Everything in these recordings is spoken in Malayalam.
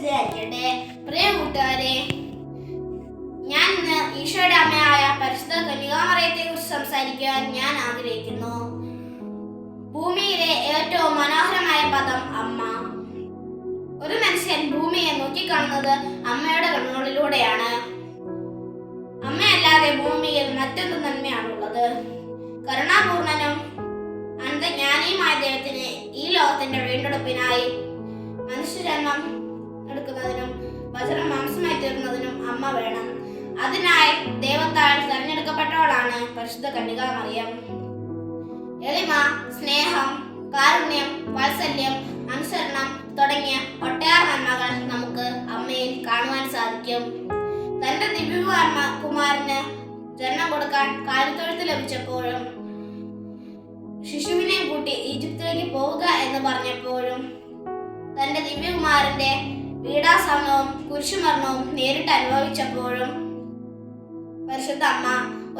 മനസ്സിലാക്കട്ടെ പ്രിയ കൂട്ടുകാരെ ഞാൻ ഇന്ന് ഈശോയുടെ അമ്മയായ പരിശുദ്ധ കന്യകാമറയത്തെ കുറിച്ച് സംസാരിക്കാൻ ഞാൻ ആഗ്രഹിക്കുന്നു. ഭൂമിയിലെ ഏറ്റവും മനോഹരമായ പദം അമ്മ. ഒരു മനുഷ്യൻ ഭൂമിയെ നോക്കിക്കാണുന്നത് അമ്മയുടെ കണ്ണുകളിലൂടെയാണ്. അമ്മയല്ലാതെ ഭൂമിയിൽ മറ്റൊരു നന്മയാണുള്ളത്. കരുണാപൂർണനും അന്ധജ്ഞാനിയുമായ ദൈവത്തിന് ഈ ലോകത്തിന്റെ വീണ്ടെടുപ്പിനായി വചനം മാംസമായി തീർന്നതിനും അമ്മ വേണം. അതിനായി ദൈവത്താൽ തെരഞ്ഞെടുക്കപ്പെട്ടവളാണ് പരിശുദ്ധ കന്യക മറിയം എളിമ സ്നേഹം കാരുണ്യം വാത്സല്യം അനുസരണം തുടങ്ങിയ ഒട്ടേറെ നന്മകൾ നമുക്ക് അമ്മയിൽ കാണുവാൻ സാധിക്കും. തന്റെ ദിവ്യകുമാരന് കുമാരന് ജന്മം കൊടുക്കാൻ കാലിത്തൊഴുത്ത് ലഭിച്ചപ്പോഴും ശിശുവിനെ കൂട്ടി ഈജിപ്തിലേക്ക് പോവുക എന്ന് പറഞ്ഞപ്പോഴും തന്റെ ദിവ്യകുമാരന്റെ പീഡാസഹനവും കുരിശുമരണവും നേരിട്ട് അനുഭവിച്ചപ്പോഴും പരിശുദ്ധ അമ്മ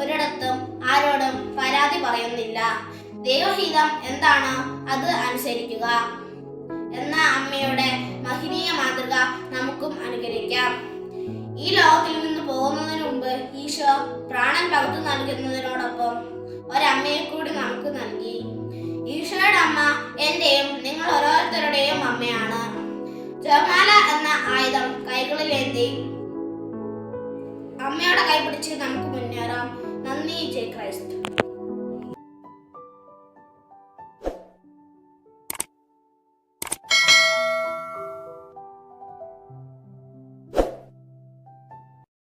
ഒരിടത്തും ആരോടും പരാതി പറയുന്നില്ല. ദൈവഹിതം എന്താണ്? അത് അനുസരിക്കുക എന്ന അമ്മയുടെ മഹിനീയ മാതൃക നമുക്കും അനുകരിക്കാം ഈ ലോകത്തിൽ നിന്ന് പോകുന്നതിന് മുമ്പ് ഈശോ പ്രാണൻ പകുത്തു നൽകുന്നതിനോടൊപ്പം ഒരമ്മയെ കൂടി നമുക്ക് നൽകി. ഈശോയുടെ അമ്മ എന്റെയും ആയുധം കൈകളിലേന്തി അമ്മയുടെ കൈ പിടിച്ച് നമുക്ക് മുന്നേറാം. നന്ദി ജയ് ക്രൈസ്റ്റ്